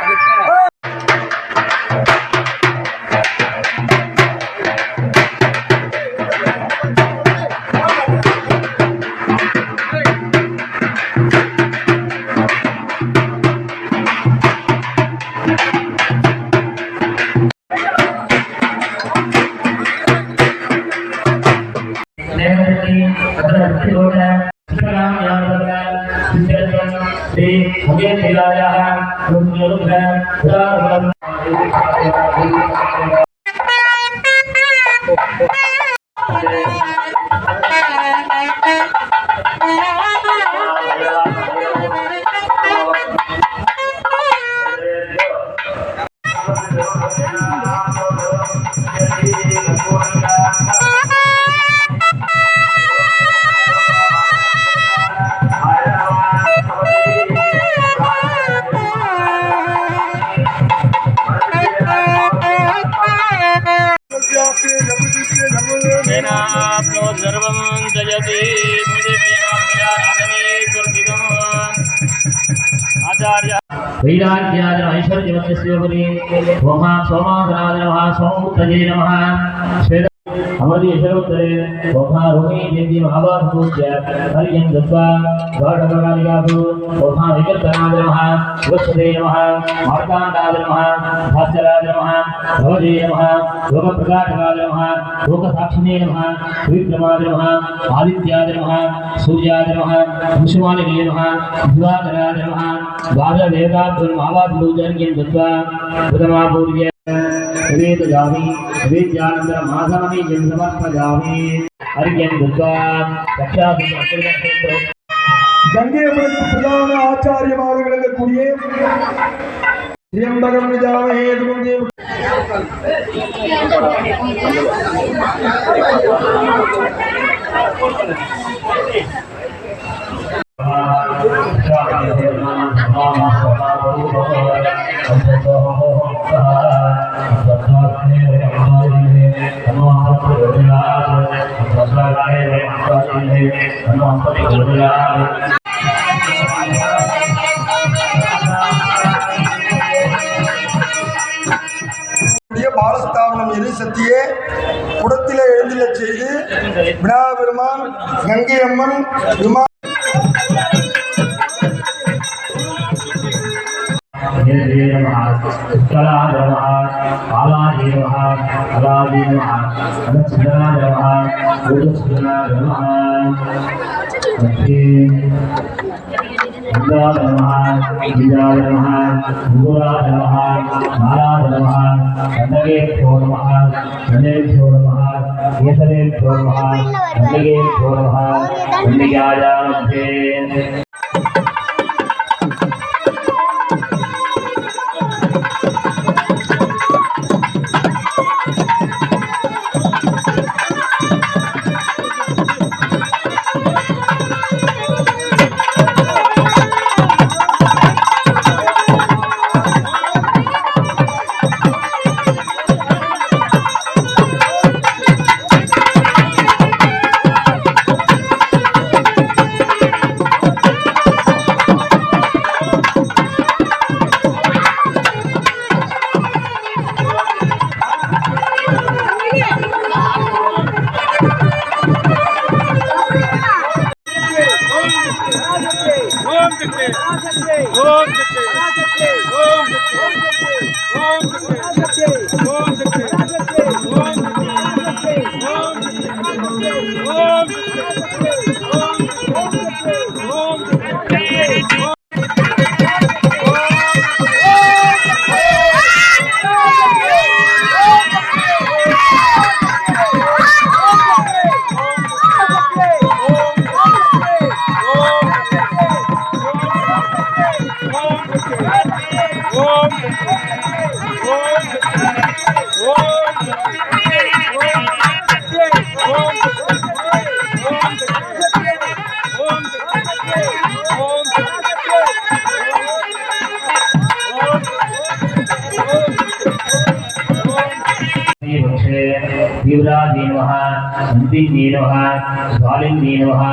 ಅದಕ್ಕೆ ஸ்ரீ உதய கைலாயாக ఐశ్వర్యవస్యోగుని ఓం సోమాసనాయ నమ సోమూర్తజే నమ. यशरोत्तरे ओमा रोहिणी देवी महाभारतपूज्य हरियं दत्वा गौडभगालिकासु ओमा विकर्तनादर नमः। वत्सदे नमः मार्ताण्डादर नमः भास्करादर नमः, भवदे नमः लोकप्रकाशकादर नमः लोकसाक्षिणे नमः विक्रमादर नमः आदित्यादर नमः सूर्यादर नमः विश्वानिले नमः दिवाकरादर नमः, द्वादशदेवताभ्यो महाभारतपूजनकिं दत्वा प्रथमापूर्य वेदजामि वेद्यानन्तरमासामि जं समर्पयामि अर्घ्यं दत्वा रक्षाभिषेकं கங்கையம்மனுக்கு பிரதான ஆச்சாரியமாக விளங்கக்கூடிய திரியம்பகம் நிஜாமஹே துருந்தே பாலஸ்தாபனம் எரிசக்தியே புடத்திலே எழுந்துள்ள செய்து விநாயகபெருமான் கங்கை அம்மன் விமான விமா Thank you. Om Yeah. वृक्षे तीव्रादीनवः सन्तिदीनवः स्वालिन्दीनवः